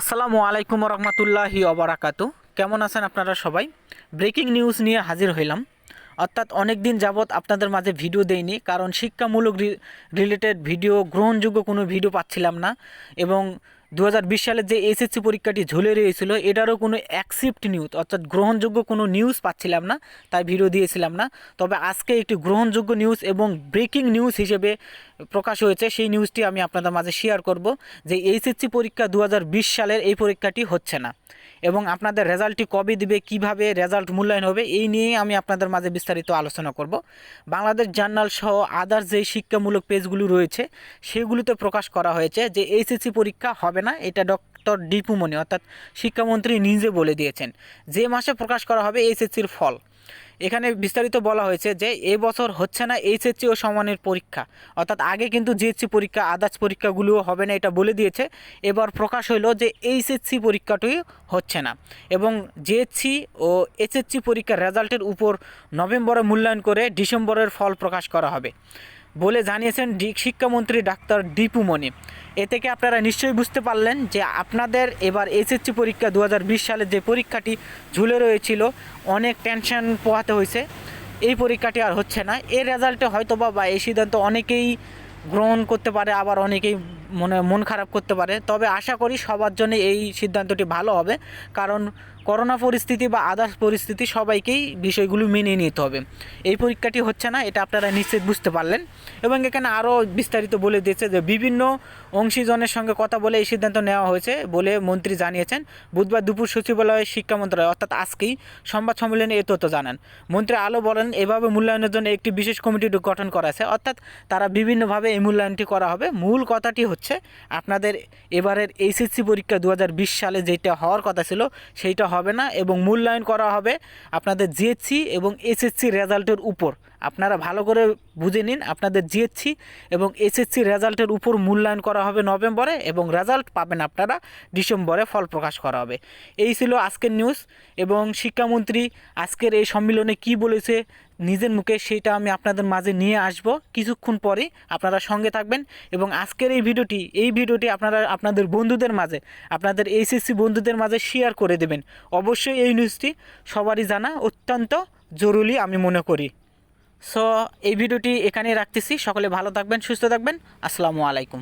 আসসালামু আলাইকুম রহমতুল্লাহি অবরাকাত কেমন আছেন আপনারা সবাই? ব্রেকিং নিউজ নিয়ে হাজির হইলাম। অর্থাৎ অনেক দিন যাবৎ আপনাদের মাঝে ভিডিও দেইনি, কারণ শিক্ষামূলক রিলেটেড ভিডিও, গ্রহণযোগ্য কোনো ভিডিও পাচ্ছিলাম না। এবং দু হাজার বিশ সালের যে এসএসসি পরীক্ষাটি ঝুলে রয়েছিল, এটারও কোনো অ্যাকসেপ্ট নিউজ, অর্থাৎ গ্রহণযোগ্য কোনো নিউজ পাচ্ছিলাম না, তাই ভিডিও দিয়েছিলাম না। তবে আজকে একটি গ্রহণযোগ্য নিউজ এবং ব্রেকিং নিউজ হিসেবে প্রকাশ হয়েছে, সেই নিউজটি আমি আপনাদের মাঝে শেয়ার করব যে এইচএসসি পরীক্ষা দু হাজার বিশ সালের এই পরীক্ষাটি হচ্ছে না। এবং আপনাদের রেজাল্টটি কবে দিবে, কীভাবে রেজাল্ট মূল্যায়ন হবে, এই নিয়ে আমি আপনাদের মাঝে বিস্তারিত আলোচনা করব। বাংলাদেশ জার্নাল সহ আদার্স যে শিক্ষামূলক পেজগুলো রয়েছে, সেগুলোতে প্রকাশ করা হয়েছে যে এইচএসসি পরীক্ষা হবে না, এটা ডক্টর ডিপুমনি অর্থাৎ শিক্ষামন্ত্রী নিজে বলে দিয়েছেন। যে মাসে প্রকাশ করা হবে এইচএসসির ফল। এখানে বিস্তারিত বলা হয়েছে যে এবছর হচ্ছে না এইচএসসি ও সমানের পরীক্ষা। অর্থাৎ আগে কিন্তু জিএসসি পরীক্ষা, আদার্স পরীক্ষাগুলোও হবে না, এটা বলে দিয়েছে। এবার প্রকাশ হলো যে এইচএসসি পরীক্ষাটি হচ্ছে না এবং জিএসসি ও এইচএসসি পরীক্ষার রেজাল্টের উপর নভেম্বরে মূল্যায়ন করে ডিসেম্বরের ফল প্রকাশ করা হবে। বলে জানিয়েছেন শিক্ষামন্ত্রী ডাক্তার দীপু মনি। এ থেকে আপনারা নিশ্চয়ই বুঝতে পারলেন যে আপনাদের এবার এসএসসি পরীক্ষা দু হাজার বিশ সালে যে পরীক্ষাটি ঝুলে রয়েছিল, অনেক টেনশন পোহাতে হয়েছে। এই পরীক্ষাটি আর হচ্ছে না। এর রেজাল্টে হয়তো বা এই সিদ্ধান্ত অনেকেই গ্রহণ করতে পারে, আবার অনেকেই মনে, মন খারাপ করতে পারে। তবে আশা করি সবার জন্য এই সিদ্ধান্তটি ভালো হবে। কারণ করোনা পরিস্থিতি বা আদার্স পরিস্থিতি সবাইকেই বিষয়গুলো মেনে নিতে হবে। এই পরীক্ষাটি হচ্ছে না, এটা আপনারা নিশ্চিত বুঝতে পারলেন। এবং এখানে আরও বিস্তারিত বলে দিয়েছে যে বিভিন্ন অংশীজনের সঙ্গে কথা বলে এই সিদ্ধান্ত নেওয়া হয়েছে বলে মন্ত্রী জানিয়েছেন। বুধবার দুপুর সচিবালয়ে শিক্ষা মন্ত্রণালয়, অর্থাৎ আজকেই সংবাদ সম্মেলনে এ তথ্য জানান। মন্ত্রী আলো বলেন, এভাবে মূল্যায়নের জন্য একটি বিশেষ কমিটি গঠন করা আছে অর্থাৎ তারা বিভিন্নভাবে এই মূল্যায়নটি করা হবে। মূল কথাটি হচ্ছে আপনাদের এবারের এইচএসসি পরীক্ষা দু হাজার বিশ সালে যেটা হওয়ার কথা ছিল, সেইটা হবে না এবং মূল্যায়ন করা হবে আপনাদের জিএসসি এবং এসএসসি রেজাল্টের উপর। আপনারা ভালো করে বুঝে নিন আপনাদের জিএসসি এবং এসএসসি রেজাল্টের উপর মূল্যায়ন করা হবে নভেম্বরে এবং রেজাল্ট পাবেন আপনারা ডিসেম্বরে ফল প্রকাশ করা হবে। এই ছিল আজকের নিউজ এবং শিক্ষামন্ত্রী আজকের এই সম্মেলনে কি বলেছে নিজের মুখে সেটা আমি আপনাদের মাঝে নিয়ে আসব। কিছুক্ষণ পরে আপনারা সঙ্গে থাকবেন এবং আজকের এই ভিডিওটি এই ভিডিওটি আপনারা আপনাদের বন্ধুদের মাঝে, আপনাদের এইচএসসি বন্ধুদের মাঝে শেয়ার করে দেবেন। অবশ্যই এই নিউজটি সবারই জানা অত্যন্ত জরুরি আমি মনে করি। সো এই ভিডিওটি এখানেই রাখতেছি। সকলে ভালো থাকবেন সুস্থ থাকবেন। আসসালামু আলাইকুম।